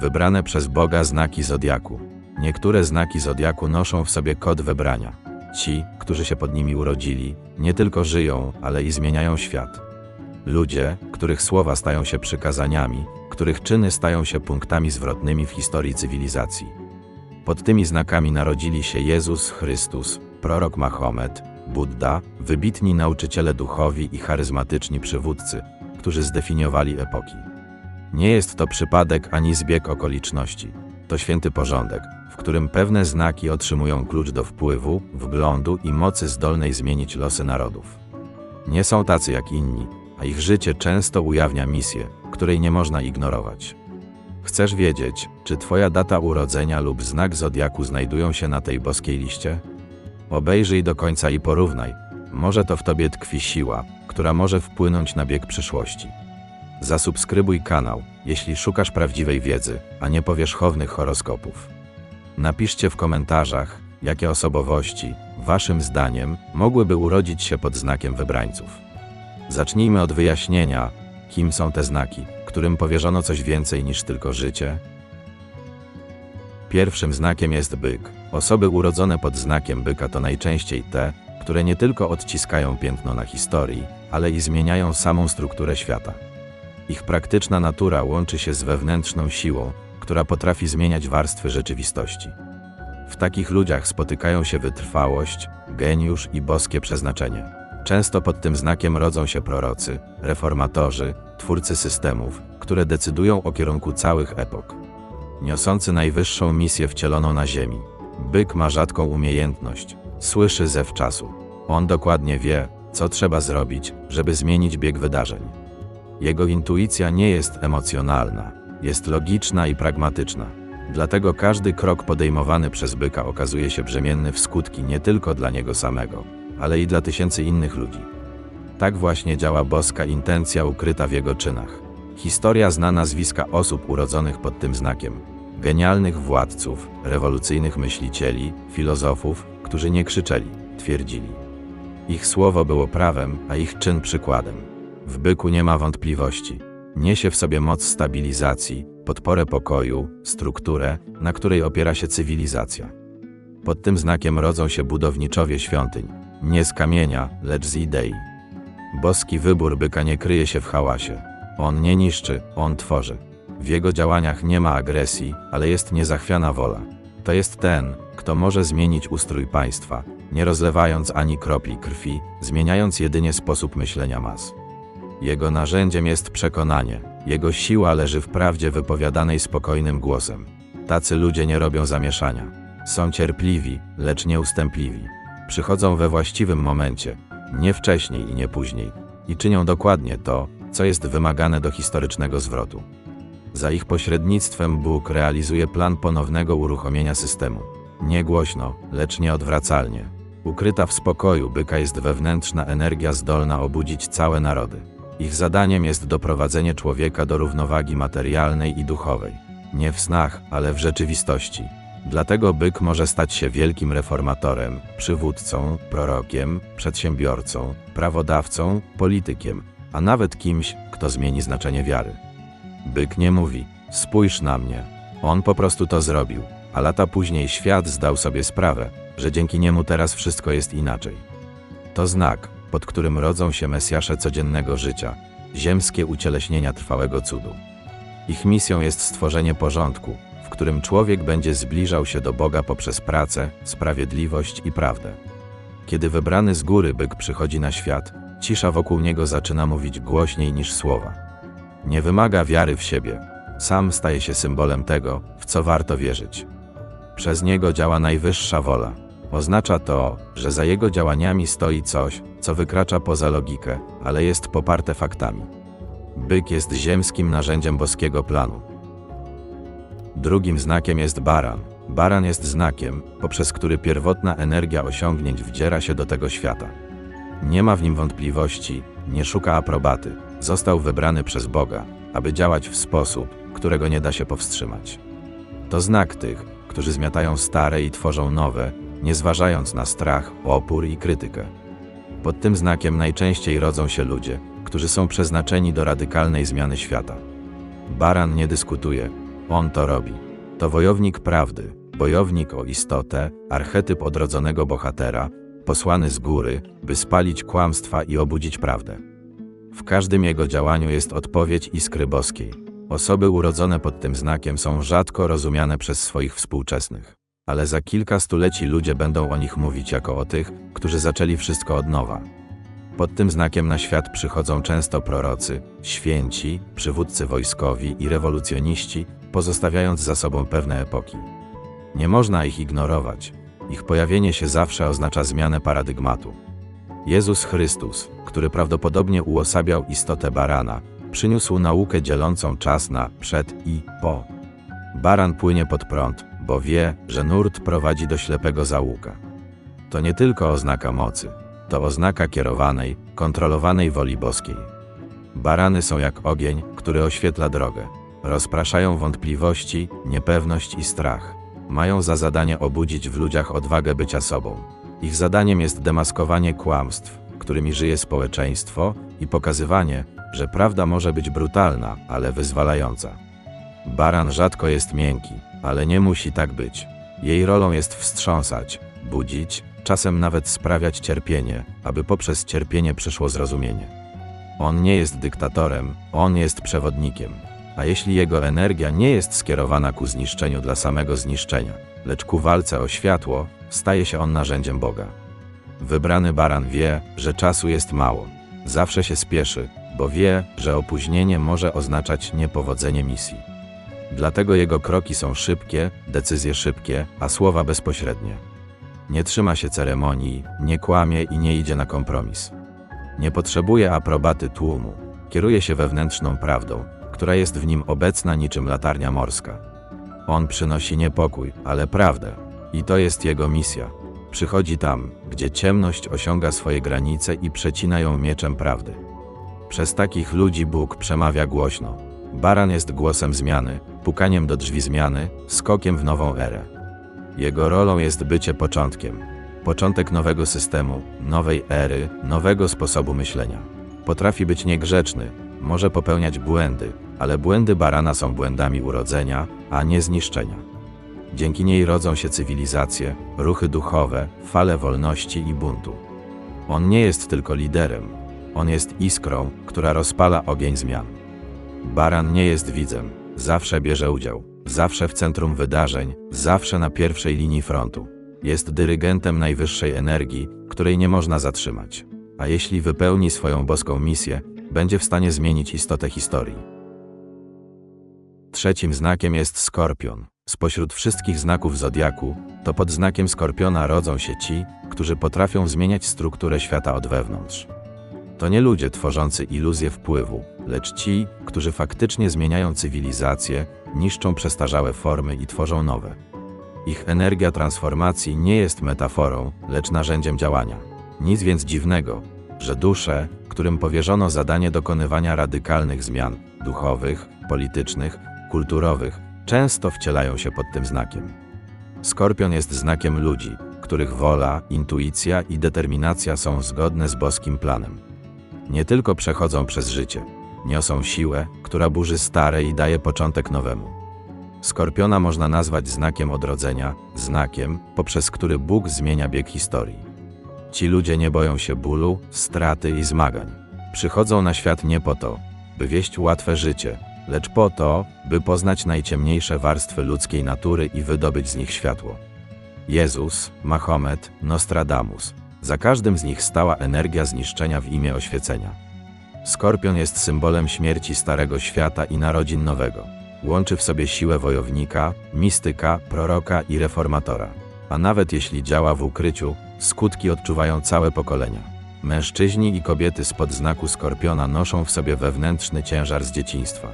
Wybrane przez Boga znaki zodiaku. Niektóre znaki zodiaku noszą w sobie kod wybrania. Ci, którzy się pod nimi urodzili, nie tylko żyją, ale i zmieniają świat. Ludzie, których słowa stają się przykazaniami, których czyny stają się punktami zwrotnymi w historii cywilizacji. Pod tymi znakami narodzili się Jezus Chrystus, prorok Mahomet, Buddha, wybitni nauczyciele duchowi i charyzmatyczni przywódcy, którzy zdefiniowali epoki. Nie jest to przypadek ani zbieg okoliczności. To święty porządek, w którym pewne znaki otrzymują klucz do wpływu, wglądu i mocy zdolnej zmienić losy narodów. Nie są tacy jak inni, a ich życie często ujawnia misję, której nie można ignorować. Chcesz wiedzieć, czy Twoja data urodzenia lub znak zodiaku znajdują się na tej boskiej liście? Obejrzyj do końca i porównaj. Może to w Tobie tkwi siła, która może wpłynąć na bieg przyszłości. Zasubskrybuj kanał, jeśli szukasz prawdziwej wiedzy, a nie powierzchownych horoskopów. Napiszcie w komentarzach, jakie osobowości, Waszym zdaniem, mogłyby urodzić się pod znakiem wybrańców. Zacznijmy od wyjaśnienia, kim są te znaki, którym powierzono coś więcej niż tylko życie. Pierwszym znakiem jest byk. Osoby urodzone pod znakiem byka to najczęściej te, które nie tylko odciskają piętno na historii, ale i zmieniają samą strukturę świata. Ich praktyczna natura łączy się z wewnętrzną siłą, która potrafi zmieniać warstwy rzeczywistości. W takich ludziach spotykają się wytrwałość, geniusz i boskie przeznaczenie. Często pod tym znakiem rodzą się prorocy, reformatorzy, twórcy systemów, które decydują o kierunku całych epok. Niosący najwyższą misję wcieloną na ziemi. Byk ma rzadką umiejętność, słyszy zew czasu. On dokładnie wie, co trzeba zrobić, żeby zmienić bieg wydarzeń. Jego intuicja nie jest emocjonalna, jest logiczna i pragmatyczna. Dlatego każdy krok podejmowany przez byka okazuje się brzemienny w skutki nie tylko dla niego samego, ale i dla tysięcy innych ludzi. Tak właśnie działa boska intencja ukryta w jego czynach. Historia zna nazwiska osób urodzonych pod tym znakiem. Genialnych władców, rewolucyjnych myślicieli, filozofów, którzy nie krzyczeli, twierdzili. Ich słowo było prawem, a ich czyn przykładem. W byku nie ma wątpliwości. Niesie w sobie moc stabilizacji, podporę pokoju, strukturę, na której opiera się cywilizacja. Pod tym znakiem rodzą się budowniczowie świątyń, nie z kamienia, lecz z idei. Boski wybór byka nie kryje się w hałasie. On nie niszczy, on tworzy. W jego działaniach nie ma agresji, ale jest niezachwiana wola. To jest ten, kto może zmienić ustrój państwa, nie rozlewając ani kropli krwi, zmieniając jedynie sposób myślenia mas. Jego narzędziem jest przekonanie, jego siła leży w prawdzie wypowiadanej spokojnym głosem. Tacy ludzie nie robią zamieszania. Są cierpliwi, lecz nieustępliwi. Przychodzą we właściwym momencie, nie wcześniej i nie później, i czynią dokładnie to, co jest wymagane do historycznego zwrotu. Za ich pośrednictwem Bóg realizuje plan ponownego uruchomienia systemu. Nie głośno, lecz nieodwracalnie. Ukryta w spokoju byka jest wewnętrzna energia zdolna obudzić całe narody. Ich zadaniem jest doprowadzenie człowieka do równowagi materialnej i duchowej. Nie w snach, ale w rzeczywistości. Dlatego byk może stać się wielkim reformatorem, przywódcą, prorokiem, przedsiębiorcą, prawodawcą, politykiem, a nawet kimś, kto zmieni znaczenie wiary. Byk nie mówi: Spójrz na mnie. On po prostu to zrobił, a lata później świat zdał sobie sprawę, że dzięki niemu teraz wszystko jest inaczej. To znak, pod którym rodzą się mesjasze codziennego życia, ziemskie ucieleśnienia trwałego cudu. Ich misją jest stworzenie porządku, w którym człowiek będzie zbliżał się do Boga poprzez pracę, sprawiedliwość i prawdę. Kiedy wybrany z góry byk przychodzi na świat, cisza wokół niego zaczyna mówić głośniej niż słowa. Nie wymaga wiary w siebie, sam staje się symbolem tego, w co warto wierzyć. Przez niego działa najwyższa wola. Oznacza to, że za jego działaniami stoi coś, co wykracza poza logikę, ale jest poparte faktami. Byk jest ziemskim narzędziem boskiego planu. Drugim znakiem jest baran. Baran jest znakiem, poprzez który pierwotna energia osiągnięć wdziera się do tego świata. Nie ma w nim wątpliwości, nie szuka aprobaty. Został wybrany przez Boga, aby działać w sposób, którego nie da się powstrzymać. To znak tych, którzy zmiatają stare i tworzą nowe, nie zważając na strach, opór i krytykę. Pod tym znakiem najczęściej rodzą się ludzie, którzy są przeznaczeni do radykalnej zmiany świata. Baran nie dyskutuje, On to robi. To wojownik prawdy, bojownik o istotę, archetyp odrodzonego bohatera, posłany z góry, by spalić kłamstwa i obudzić prawdę. W każdym jego działaniu jest odpowiedź iskry boskiej. Osoby urodzone pod tym znakiem są rzadko rozumiane przez swoich współczesnych. Ale za kilka stuleci ludzie będą o nich mówić jako o tych, którzy zaczęli wszystko od nowa. Pod tym znakiem na świat przychodzą często prorocy, święci, przywódcy wojskowi i rewolucjoniści, pozostawiając za sobą pewne epoki. Nie można ich ignorować. Ich pojawienie się zawsze oznacza zmianę paradygmatu. Jezus Chrystus, który prawdopodobnie uosabiał istotę barana, przyniósł naukę dzielącą czas na przed i po. Baran płynie pod prąd, bo wie, że nurt prowadzi do ślepego załuka. To nie tylko oznaka mocy, to oznaka kierowanej, kontrolowanej woli boskiej. Barany są jak ogień, który oświetla drogę. Rozpraszają wątpliwości, niepewność i strach. Mają za zadanie obudzić w ludziach odwagę bycia sobą. Ich zadaniem jest demaskowanie kłamstw, którymi żyje społeczeństwo i pokazywanie, że prawda może być brutalna, ale wyzwalająca. Baran rzadko jest miękki, ale nie musi tak być. Jej rolą jest wstrząsać, budzić, czasem nawet sprawiać cierpienie, aby poprzez cierpienie przyszło zrozumienie. On nie jest dyktatorem, on jest przewodnikiem. A jeśli jego energia nie jest skierowana ku zniszczeniu dla samego zniszczenia, lecz ku walce o światło, staje się on narzędziem Boga. Wybrany baran wie, że czasu jest mało. Zawsze się spieszy, bo wie, że opóźnienie może oznaczać niepowodzenie misji. Dlatego jego kroki są szybkie, decyzje szybkie, a słowa bezpośrednie. Nie trzyma się ceremonii, nie kłamie i nie idzie na kompromis. Nie potrzebuje aprobaty tłumu, kieruje się wewnętrzną prawdą, która jest w nim obecna niczym latarnia morska. On przynosi niepokój, ale prawdę. I to jest jego misja. Przychodzi tam, gdzie ciemność osiąga swoje granice i przecina ją mieczem prawdy. Przez takich ludzi Bóg przemawia głośno. Baran jest głosem zmiany, pukaniem do drzwi zmiany, skokiem w nową erę. Jego rolą jest bycie początkiem. Początek nowego systemu, nowej ery, nowego sposobu myślenia. Potrafi być niegrzeczny, może popełniać błędy, ale błędy barana są błędami urodzenia, a nie zniszczenia. Dzięki niej rodzą się cywilizacje, ruchy duchowe, fale wolności i buntu. On nie jest tylko liderem, on jest iskrą, która rozpala ogień zmian. Baran nie jest widzem, zawsze bierze udział, zawsze w centrum wydarzeń, zawsze na pierwszej linii frontu. Jest dyrygentem najwyższej energii, której nie można zatrzymać. A jeśli wypełni swoją boską misję, będzie w stanie zmienić istotę historii. Trzecim znakiem jest skorpion. Spośród wszystkich znaków zodiaku, to pod znakiem skorpiona rodzą się ci, którzy potrafią zmieniać strukturę świata od wewnątrz. To nie ludzie tworzący iluzję wpływu, lecz ci, którzy faktycznie zmieniają cywilizację, niszczą przestarzałe formy i tworzą nowe. Ich energia transformacji nie jest metaforą, lecz narzędziem działania. Nic więc dziwnego, że dusze, którym powierzono zadanie dokonywania radykalnych zmian duchowych, politycznych, kulturowych, często wcielają się pod tym znakiem. Skorpion jest znakiem ludzi, których wola, intuicja i determinacja są zgodne z boskim planem. Nie tylko przechodzą przez życie, niosą siłę, która burzy stare i daje początek nowemu. Skorpiona można nazwać znakiem odrodzenia, znakiem, poprzez który Bóg zmienia bieg historii. Ci ludzie nie boją się bólu, straty i zmagań. Przychodzą na świat nie po to, by wieść łatwe życie, lecz po to, by poznać najciemniejsze warstwy ludzkiej natury i wydobyć z nich światło. Jezus, Mahomet, Nostradamus. Za każdym z nich stała energia zniszczenia w imię oświecenia. Skorpion jest symbolem śmierci starego świata i narodzin nowego. Łączy w sobie siłę wojownika, mistyka, proroka i reformatora. A nawet jeśli działa w ukryciu, skutki odczuwają całe pokolenia. Mężczyźni i kobiety spod znaku skorpiona noszą w sobie wewnętrzny ciężar z dzieciństwa.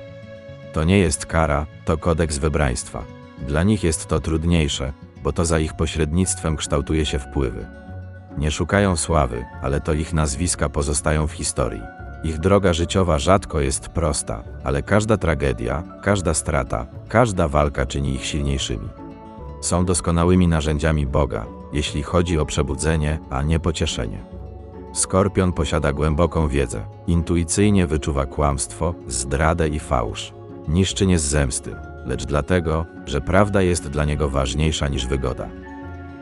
To nie jest kara, to kodeks wybraństwa. Dla nich jest to trudniejsze, bo to za ich pośrednictwem kształtuje się wpływy. Nie szukają sławy, ale to ich nazwiska pozostają w historii. Ich droga życiowa rzadko jest prosta, ale każda tragedia, każda strata, każda walka czyni ich silniejszymi. Są doskonałymi narzędziami Boga, jeśli chodzi o przebudzenie, a nie pocieszenie. Skorpion posiada głęboką wiedzę, intuicyjnie wyczuwa kłamstwo, zdradę i fałsz. Niszczy nie z zemsty, lecz dlatego, że prawda jest dla niego ważniejsza niż wygoda.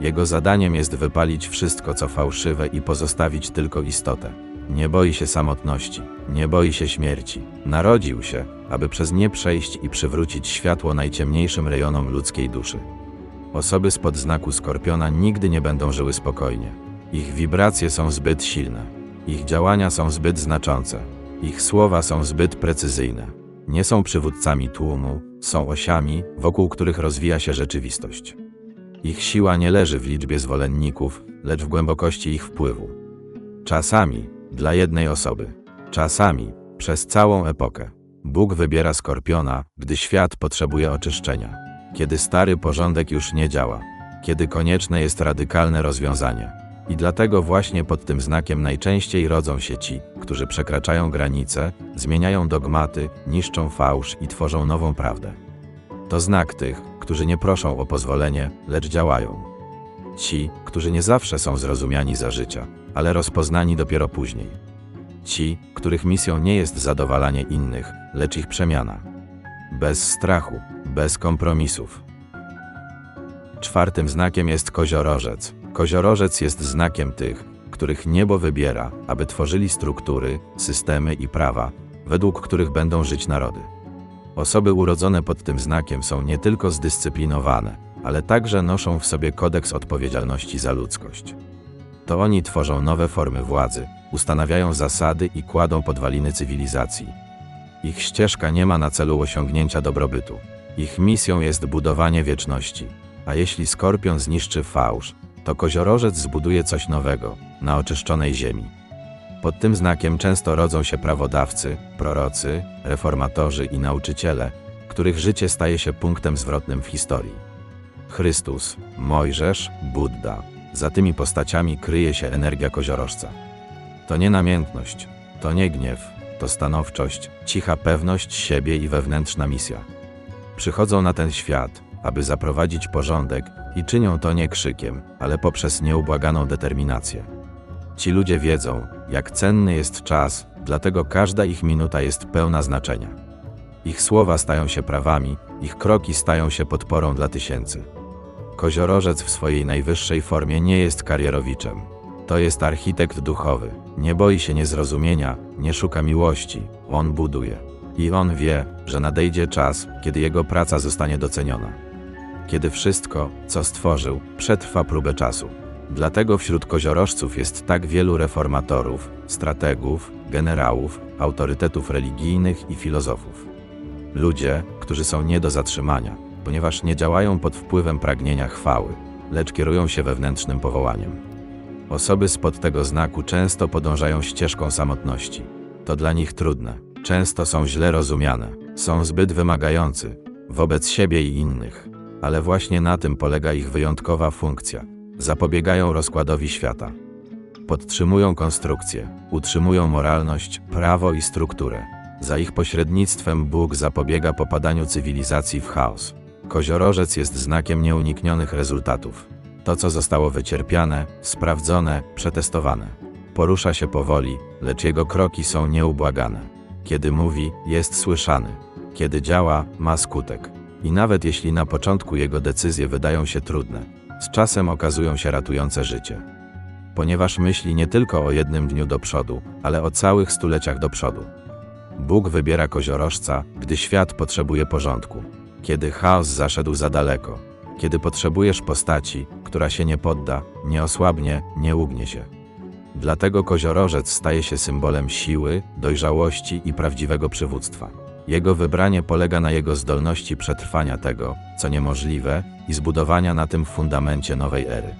Jego zadaniem jest wypalić wszystko, co fałszywe i pozostawić tylko istotę. Nie boi się samotności, nie boi się śmierci. Narodził się, aby przez nie przejść i przywrócić światło najciemniejszym rejonom ludzkiej duszy. Osoby spod znaku skorpiona nigdy nie będą żyły spokojnie. Ich wibracje są zbyt silne, ich działania są zbyt znaczące, ich słowa są zbyt precyzyjne. Nie są przywódcami tłumu, są osiami, wokół których rozwija się rzeczywistość. Ich siła nie leży w liczbie zwolenników, lecz w głębokości ich wpływu. Czasami dla jednej osoby, czasami przez całą epokę. Bóg wybiera skorpiona, gdy świat potrzebuje oczyszczenia, kiedy stary porządek już nie działa, kiedy konieczne jest radykalne rozwiązanie. I dlatego właśnie pod tym znakiem najczęściej rodzą się ci, którzy przekraczają granice, zmieniają dogmaty, niszczą fałsz i tworzą nową prawdę. To znak tych, którzy nie proszą o pozwolenie, lecz działają. Ci, którzy nie zawsze są zrozumiani za życia, ale rozpoznani dopiero później. Ci, których misją nie jest zadowalanie innych, lecz ich przemiana. Bez strachu, bez kompromisów. Czwartym znakiem jest koziorożec. Koziorożec jest znakiem tych, których niebo wybiera, aby tworzyli struktury, systemy i prawa, według których będą żyć narody. Osoby urodzone pod tym znakiem są nie tylko zdyscyplinowane, ale także noszą w sobie kodeks odpowiedzialności za ludzkość. To oni tworzą nowe formy władzy, ustanawiają zasady i kładą podwaliny cywilizacji. Ich ścieżka nie ma na celu osiągnięcia dobrobytu. Ich misją jest budowanie wieczności. A jeśli skorpion zniszczy fałsz, to koziorożec zbuduje coś nowego, na oczyszczonej ziemi. Pod tym znakiem często rodzą się prawodawcy, prorocy, reformatorzy i nauczyciele, których życie staje się punktem zwrotnym w historii. Chrystus, Mojżesz, Buddha. Za tymi postaciami kryje się energia koziorożca. To nie namiętność, to nie gniew, to stanowczość, cicha pewność siebie i wewnętrzna misja. Przychodzą na ten świat, aby zaprowadzić porządek i czynią to nie krzykiem, ale poprzez nieubłaganą determinację. Ci ludzie wiedzą, jak cenny jest czas, dlatego każda ich minuta jest pełna znaczenia. Ich słowa stają się prawami, ich kroki stają się podporą dla tysięcy. Koziorożec w swojej najwyższej formie nie jest karierowiczem. To jest architekt duchowy. Nie boi się niezrozumienia, nie szuka miłości. On buduje. I on wie, że nadejdzie czas, kiedy jego praca zostanie doceniona. Kiedy wszystko, co stworzył, przetrwa próbę czasu. Dlatego wśród koziorożców jest tak wielu reformatorów, strategów, generałów, autorytetów religijnych i filozofów. Ludzie, którzy są nie do zatrzymania, ponieważ nie działają pod wpływem pragnienia chwały, lecz kierują się wewnętrznym powołaniem. Osoby spod tego znaku często podążają ścieżką samotności. To dla nich trudne, często są źle rozumiane, są zbyt wymagający wobec siebie i innych, ale właśnie na tym polega ich wyjątkowa funkcja. Zapobiegają rozkładowi świata. Podtrzymują konstrukcję, utrzymują moralność, prawo i strukturę. Za ich pośrednictwem Bóg zapobiega popadaniu cywilizacji w chaos. Koziorożec jest znakiem nieuniknionych rezultatów. To, co zostało wycierpiane, sprawdzone, przetestowane. Porusza się powoli, lecz jego kroki są nieubłagane. Kiedy mówi, jest słyszany. Kiedy działa, ma skutek. I nawet jeśli na początku jego decyzje wydają się trudne, z czasem okazują się ratujące życie. Ponieważ myśli nie tylko o jednym dniu do przodu, ale o całych stuleciach do przodu. Bóg wybiera koziorożca, gdy świat potrzebuje porządku, kiedy chaos zaszedł za daleko, kiedy potrzebujesz postaci, która się nie podda, nie osłabnie, nie ugnie się. Dlatego koziorożec staje się symbolem siły, dojrzałości i prawdziwego przywództwa. Jego wybranie polega na jego zdolności przetrwania tego, co niemożliwe, i zbudowania na tym fundamencie nowej ery.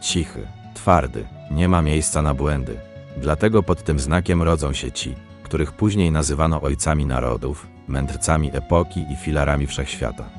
Cichy, twardy, nie ma miejsca na błędy. Dlatego pod tym znakiem rodzą się ci, których później nazywano ojcami narodów, mędrcami epoki i filarami wszechświata.